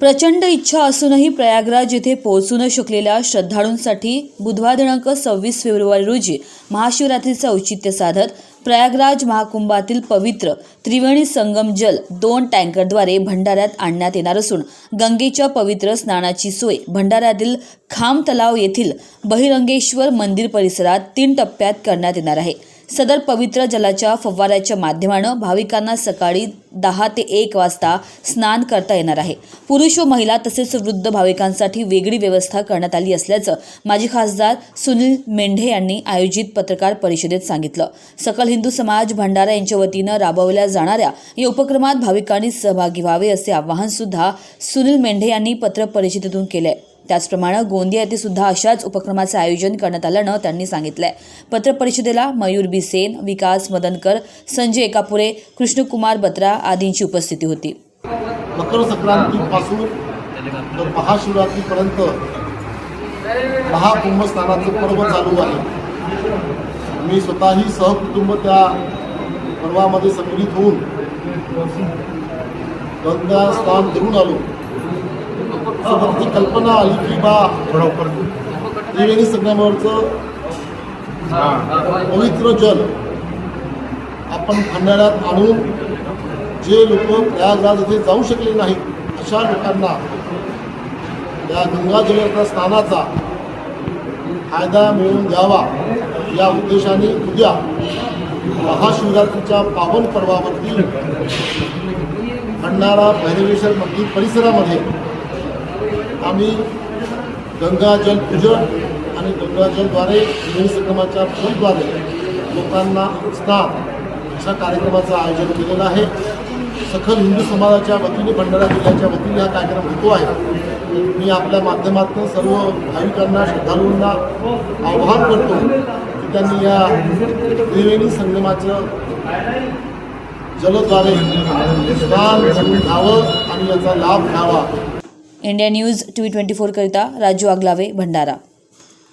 प्रचंड इच्छा असूनही प्रयागराज येथे पोहोचू न शकलेल्या श्रद्धाळूंसाठी बुधवार दिनांक सव्वीस फेब्रुवारी रोजी महाशिवरात्रीचं औचित्य साधत प्रयागराज महाकुंभातील पवित्र त्रिवेणी संगम जल दोन टँकरद्वारे भंडाऱ्यात आणण्यात येणार असून गंगेच्या पवित्र स्नानाची सोय भंडाऱ्यातील खाम तलाव येथील बहिरंगेश्वर मंदिर परिसरात तीन टप्प्यात करण्यात येणार आहे. सदर पवित्र जलाच्या फवाऱ्याच्या माध्यमानं भाविकांना सकाळी दहा ते एक वाजता स्नान करता येणार आहे. पुरुष व महिला तसेच वृद्ध भाविकांसाठी वेगळी व्यवस्था करण्यात आली असल्याचं माजी खासदार सुनील मेंढे यांनी आयोजित पत्रकार परिषदेत सांगितलं. सकल हिंदू समाज भंडारा यांच्या वतीनं राबवल्या जाणाऱ्या या उपक्रमात भाविकांनी सहभागी व्हावे असे आवाहन सुद्धा सुनील मेंढे यांनी पत्र परिषदेतून केलंय. त्याचप्रमाणे गोंदिया येथे सुद्धा अशाच उपक्रमाचे आयोजन करण्यात आल्यानं त्यांनी सांगितलंय. पत्र परिषदेला मयूर बी सेन विकास मदनकर संजय एकापुरे कृष्णकुमार बत्रा आदींची उपस्थिती होती. मकर संक्रांतीपासून तर महाशिवरात्रीपर्यंत महाकुंभ स्नानाचं पर्व चालू आहे. मी स्वतःही सहकुटुंब त्या पर्वामध्ये सम्मिलित होऊन गंगा स्नान करून आलो. सोबत ती कल्पना आली की बा त्रिवेणी संगमावरचं पवित्र जल आपण खंडाळ्यात आणून जे लोक प्रयागराज येथे जाऊ शकले नाहीत अशा लोकांना या गंगा जल स्नानाचा फायदा मिळवून द्यावा या उद्देशाने उद्या महाशिवरात्रीच्या पावन पर्वावरती भंडारा भैरवेश्वर मंदिर परिसरामध्ये आम्ही गंगाजल पूजन आणि गंगाजलद्वारे त्रिवेणी संगमाच्या पूलद्वारे लोकांना स्नान अशा कार्यक्रमाचं आयोजन केलेलं आहे. सखल हिंदू समाजाच्या वतीने भंडारा जिल्ह्याच्या वतीने हा कार्यक्रम होतो आहे. मी आपल्या माध्यमातून सर्व भाविकांना श्रद्धाळूंना आवाहन करतो की त्यांनी या त्रिवेणी संगमाचं जलद्वारे स्नान धावं आणि याचा लाभ घ्यावा. India news T V twenty फोरकरिता Raju Aglave Bhandara